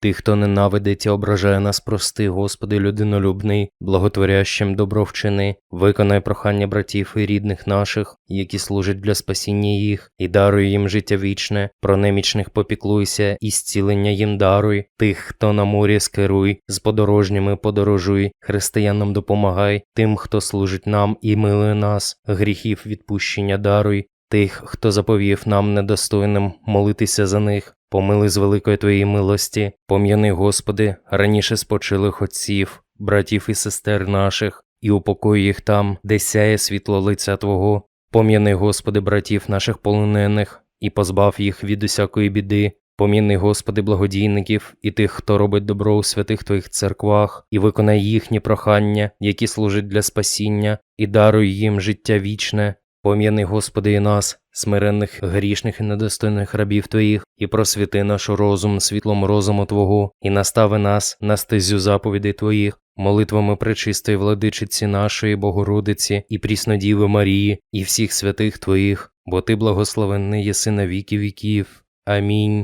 Тих, хто ненавидить і ображає нас, прости, Господи, людинолюбний, благотворящим добро вчини, виконай прохання братів і рідних наших, які служать для спасіння їх, і даруй їм життя вічне, про немічних попіклуйся, і зцілення їм даруй, тих, хто на морі скеруй, з подорожніми подорожуй, християнам допомагай, тим, хто служить нам і милує нас, гріхів відпущення даруй, тих, хто заповів нам недостойним молитися за них. Помили з великої твоєї милості, пом'яни, Господи, раніше спочилих отців, братів і сестер наших, і упокой їх там, де сяє світло лиця Твого. Пом'яни, Господи, братів наших полонених, і позбав їх від усякої біди. Пом'яни, Господи, благодійників і тих, хто робить добро у святих Твоїх церквах, і виконай їхні прохання, які служать для спасіння, і даруй їм життя вічне. Пом'яни, Господи, і нас, смиренних, грішних і недостойних рабів Твоїх, і просвіти наш розум світлом розуму Твого, і настави нас на стезю заповідей Твоїх, молитвами пречистої владичиці нашої Богородиці і Пріснодіви Марії, і всіх святих Твоїх, бо Ти благословенний єси на віки віків. Амінь.